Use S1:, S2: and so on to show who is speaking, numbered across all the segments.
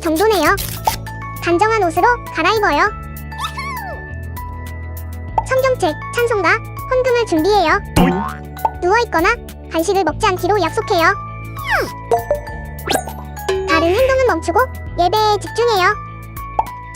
S1: 정돈해요. 단정한 옷으로 갈아입어요. 성경책, 찬송가, 헌금을 준비해요. 누워있거나 간식을 먹지 않기로 약속해요. 다른 행동은 멈추고 예배에 집중해요.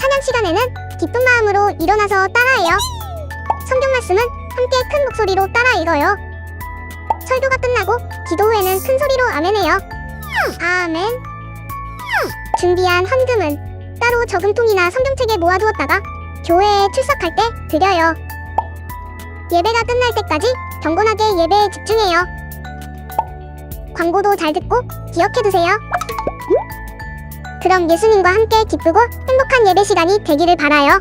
S1: 찬양 시간에는 기쁜 마음으로 일어나서 따라해요. 성경 말씀은 함께 큰 목소리로 따라 읽어요. 설교가 끝나고 기도 후에는 큰 소리로 아멘해요. 아멘. 준비한 헌금은 따로 저금통이나 성경책에 모아두었다가 교회에 출석할 때 드려요. 예배가 끝날 때까지 경건하게 예배에 집중해요. 광고도 잘 듣고 기억해두세요. 그럼 예수님과 함께 기쁘고 행복한 예배 시간이 되기를 바라요.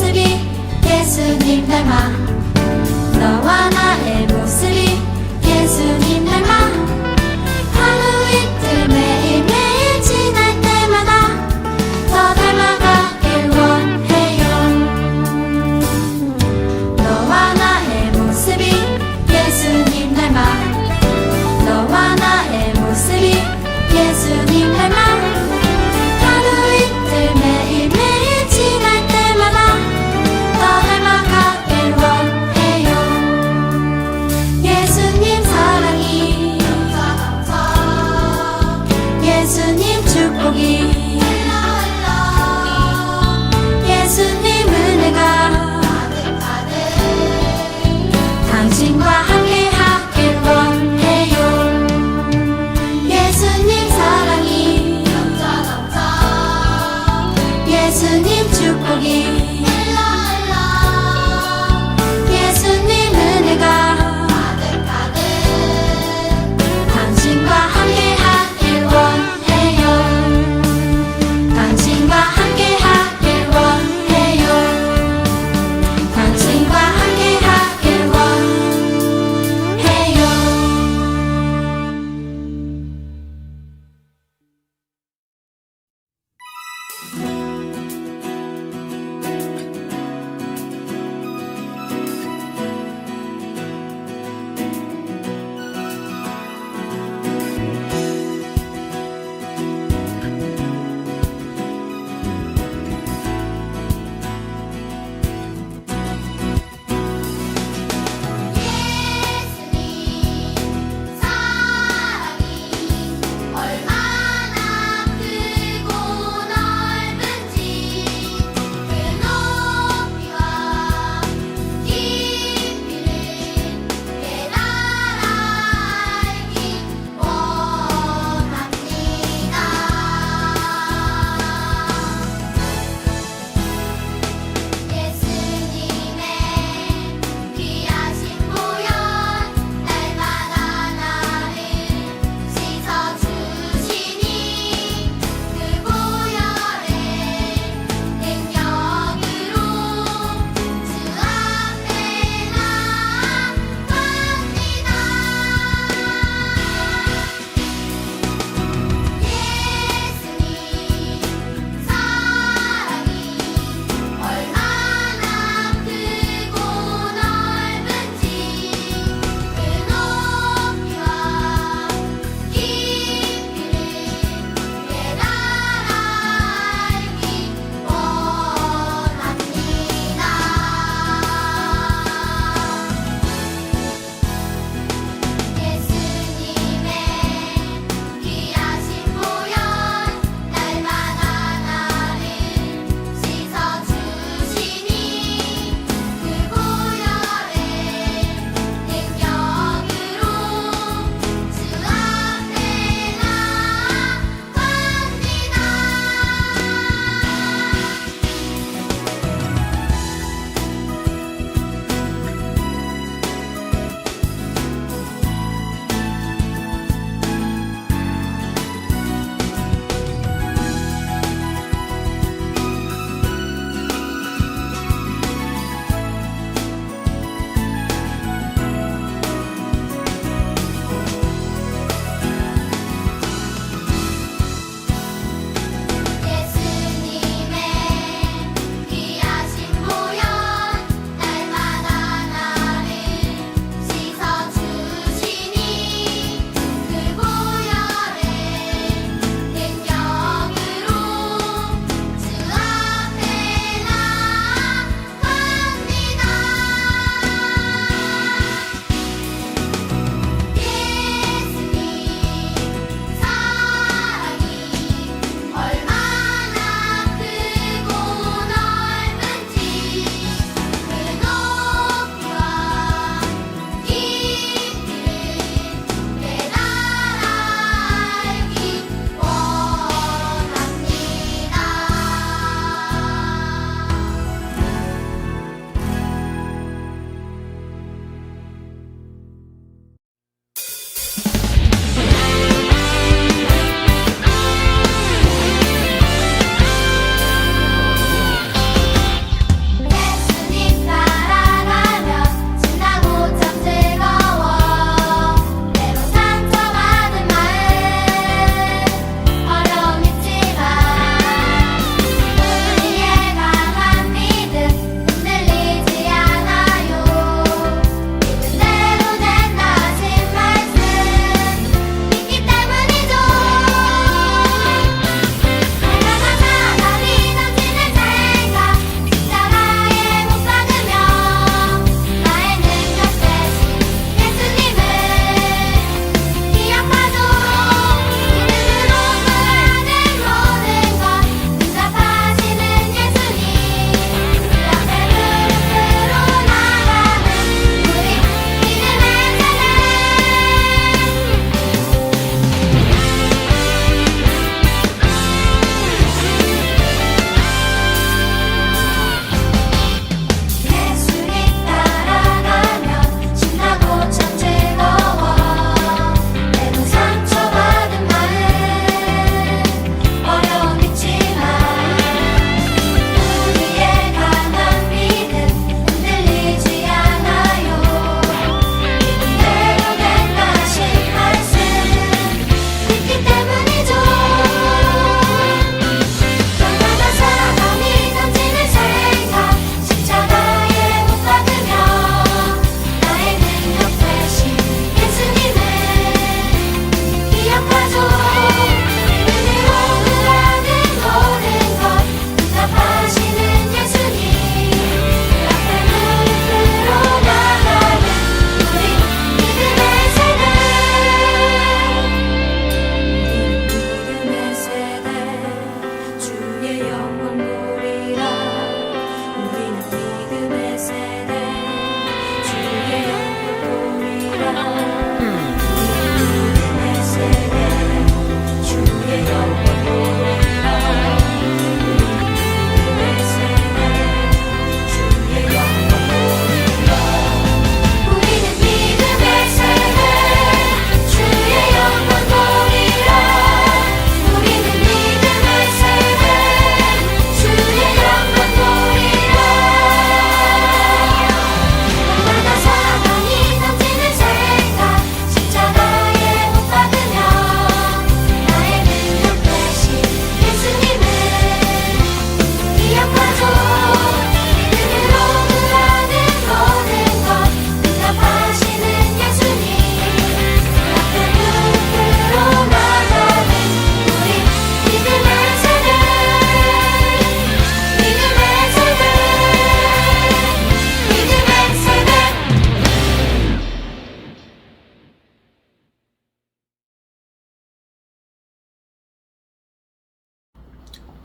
S2: 모습이 예수님 닮아. 너와 나의 모습이 예수님 닮아.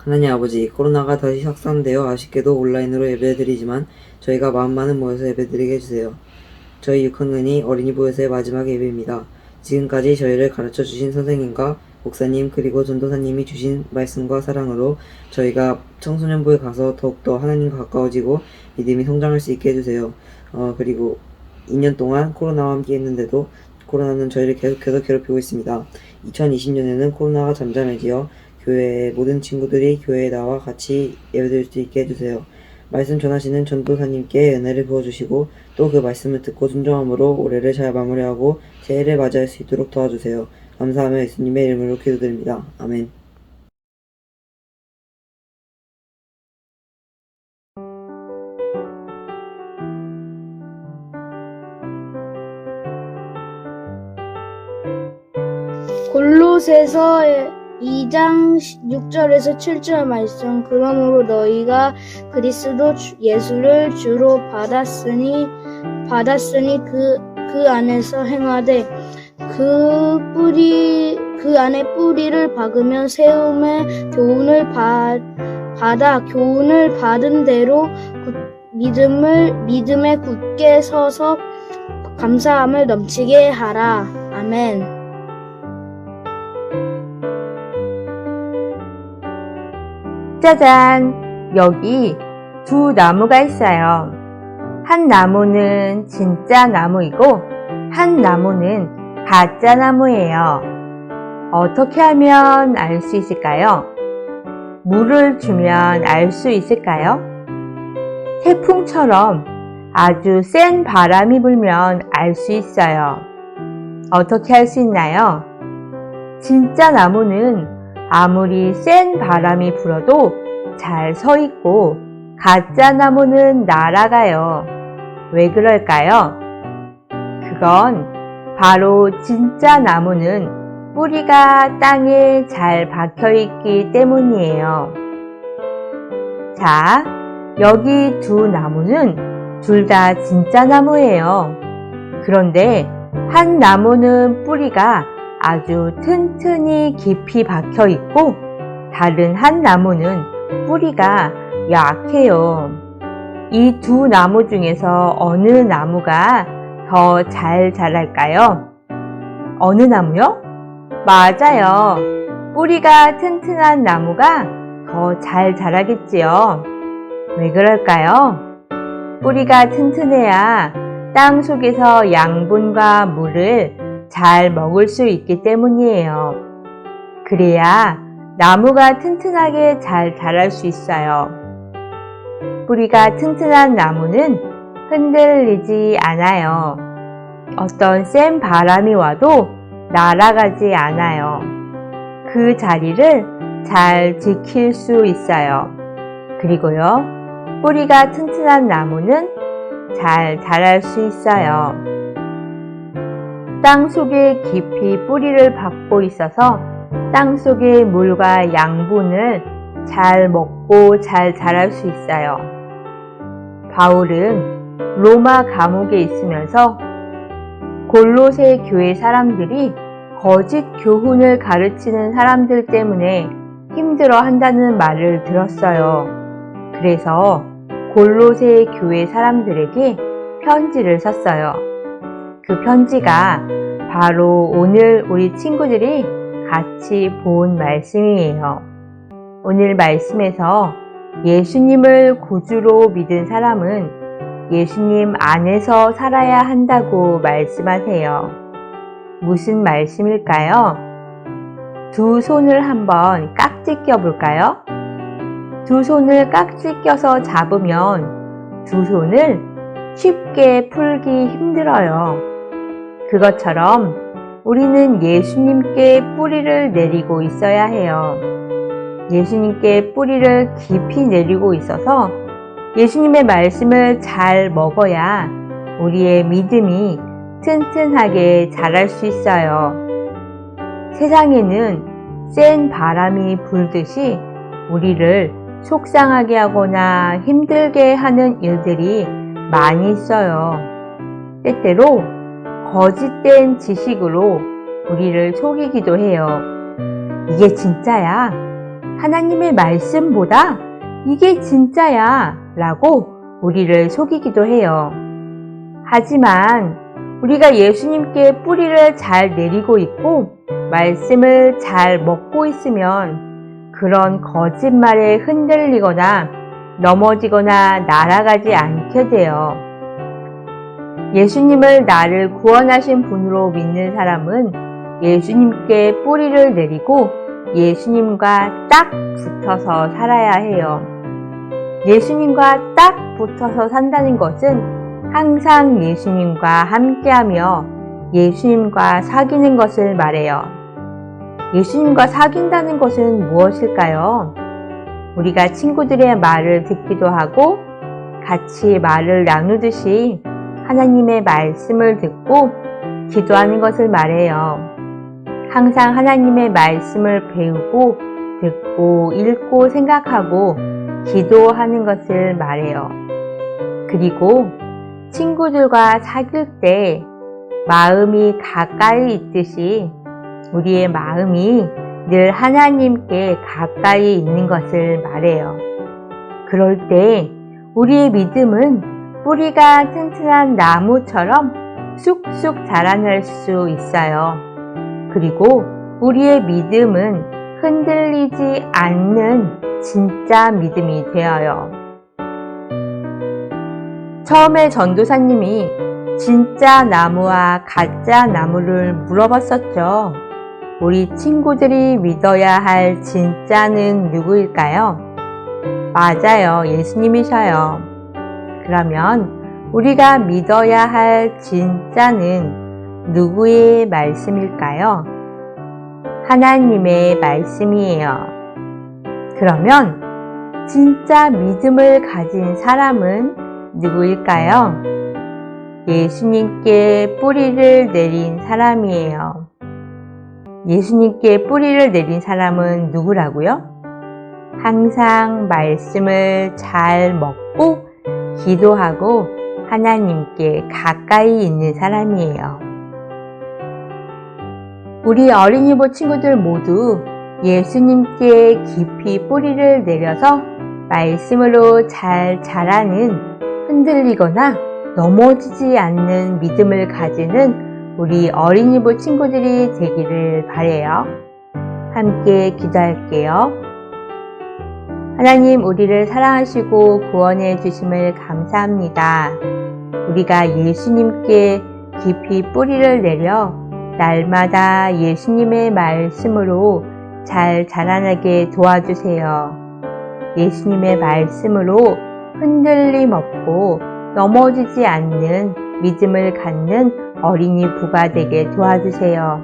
S3: 하나님 아버지, 코로나가 다시 확산되어 아쉽게도 온라인으로 예배드리지만 저희가 마음만은 모여서 예배드리게 해주세요. 저희 육학년이 어린이부에서의 마지막 예배입니다. 지금까지 저희를 가르쳐 주신 선생님과 목사님 그리고 전도사님이 주신 말씀과 사랑으로 저희가 청소년부에 가서 더욱더 하나님과 가까워지고 믿음이 성장할 수 있게 해주세요. 어, 그리고 2년 동안 코로나와 함께 했는데도 코로나는 저희를 계속해서 괴롭히고 있습니다. 2020년에는 코로나가 잠잠해지어 교회의 모든 친구들이 교회에 나와 같이 예배드릴 수 있게 해주세요. 말씀 전하시는 전도사님께 은혜를 부어주시고 또 그 말씀을 듣고 순종함으로 올해를 잘 마무리하고 새해를 맞이할 수 있도록 도와주세요. 감사하며 예수님의 이름으로 기도드립니다. 아멘.
S4: 골로새서 2장 6절에서 7절 말씀 그러므로 너희가 그리스도 주- 예수를 주로 받았으니 받았으니 그, 그 안에서 행하되 그 뿌리 그 안에 뿌리를 박으면 세움의 교훈을 받, 받아 교훈을 받은 대로 굳- 믿음을 믿음에 굳게 서서 감사함을 넘치게 하라 아멘.
S5: 짜잔! 여기 두 나무가 있어요. 한 나무는 진짜 나무이고, 한 나무는 가짜 나무예요. 어떻게 하면 알 수 있을까요? 물을 주면 알 수 있을까요? 태풍처럼 아주 센 바람이 불면 알 수 있어요. 어떻게 할 수 있나요? 진짜 나무는 아무리 센 바람이 불어도 잘 서 있고 가짜 나무는 날아가요. 왜 그럴까요? 그건 바로 진짜 나무는 뿌리가 땅에 잘 박혀 있기 때문이에요. 자, 여기 두 나무는 둘 다 진짜 나무예요. 그런데 한 나무는 뿌리가 아주 튼튼히 깊이 박혀 있고 다른 한 나무는 뿌리가 약해요. 이 두 나무 중에서 어느 나무가 더 잘 자랄까요? 어느 나무요? 맞아요. 뿌리가 튼튼한 나무가 더 잘 자라겠지요. 왜 그럴까요? 뿌리가 튼튼해야 땅 속에서 양분과 물을 잘 먹을 수 있기 때문이에요. 그래야 나무가 튼튼하게 잘 자랄 수 있어요. 뿌리가 튼튼한 나무는 흔들리지 않아요. 어떤 센 바람이 와도 날아가지 않아요. 그 자리를 잘 지킬 수 있어요. 그리고요, 뿌리가 튼튼한 나무는 잘 자랄 수 있어요. 땅 속에 깊이 뿌리를 박고 있어서 땅 속의 물과 양분을 잘 먹고 잘 자랄 수 있어요. 바울은 로마 감옥에 있으면서 골로새 교회 사람들이 거짓 교훈을 가르치는 사람들 때문에 힘들어 한다는 말을 들었어요. 그래서 골로새 교회 사람들에게 편지를 썼어요. 그 편지가 바로 오늘 우리 친구들이 같이 본 말씀이에요. 오늘 말씀에서 예수님을 구주로 믿은 사람은 예수님 안에서 살아야 한다고 말씀하세요. 무슨 말씀일까요? 두 손을 한번 깍지 껴볼까요? 두 손을 깍지 껴서 잡으면 두 손을 쉽게 풀기 힘들어요. 그것처럼 우리는 예수님께 뿌리를 내리고 있어야 해요. 예수님께 뿌리를 깊이 내리고 있어서 예수님의 말씀을 잘 먹어야 우리의 믿음이 튼튼하게 자랄 수 있어요. 세상에는 센 바람이 불듯이 우리를 속상하게 하거나 힘들게 하는 일들이 많이 있어요. 때때로 거짓된 지식으로 우리를 속이기도 해요. 이게 진짜야. 하나님의 말씀보다 이게 진짜야 라고 우리를 속이기도 해요. 하지만 우리가 예수님께 뿌리를 잘 내리고 있고 말씀을 잘 먹고 있으면 그런 거짓말에 흔들리거나 넘어지거나 날아가지 않게 돼요. 예수님을 나를 구원하신 분으로 믿는 사람은 예수님께 뿌리를 내리고 예수님과 딱 붙어서 살아야 해요. 예수님과 딱 붙어서 산다는 것은 항상 예수님과 함께하며 예수님과 사귀는 것을 말해요. 예수님과 사귄다는 것은 무엇일까요? 우리가 친구들의 말을 듣기도 하고 같이 말을 나누듯이 하나님의 말씀을 듣고 기도하는 것을 말해요. 항상 하나님의 말씀을 배우고 듣고 읽고 생각하고 기도하는 것을 말해요. 그리고 친구들과 사귈 때 마음이 가까이 있듯이 우리의 마음이 늘 하나님께 가까이 있는 것을 말해요. 그럴 때 우리의 믿음은 뿌리가 튼튼한 나무처럼 쑥쑥 자라날 수 있어요. 그리고 우리의 믿음은 흔들리지 않는 진짜 믿음이 되어요. 처음에 전도사님이 진짜 나무와 가짜 나무를 물어봤었죠. 우리 친구들이 믿어야 할 진짜는 누구일까요? 맞아요. 예수님이셔요. 그러면 우리가 믿어야 할 진짜는 누구의 말씀일까요? 하나님의 말씀이에요. 그러면 진짜 믿음을 가진 사람은 누구일까요? 예수님께 뿌리를 내린 사람이에요. 예수님께 뿌리를 내린 사람은 누구라고요? 항상 말씀을 잘 먹고 기도하고 하나님께 가까이 있는 사람이에요. 우리 어린이부 친구들 모두 예수님께 깊이 뿌리를 내려서 말씀으로 잘 자라는 흔들리거나 넘어지지 않는 믿음을 가지는 우리 어린이부 친구들이 되기를 바래요. 함께 기도할게요. 하나님 우리를 사랑하시고 구원해 주심을 감사합니다. 우리가 예수님께 깊이 뿌리를 내려 날마다 예수님의 말씀으로 잘 자라나게 도와주세요. 예수님의 말씀으로 흔들림 없고 넘어지지 않는 믿음을 갖는 어린이 부가 되게 도와주세요.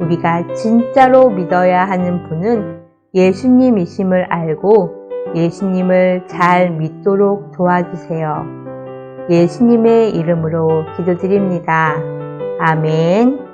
S5: 우리가 진짜로 믿어야 하는 분은 예수님이심을 알고 예수님을 잘 믿도록 도와주세요. 예수님의 이름으로 기도드립니다. 아멘.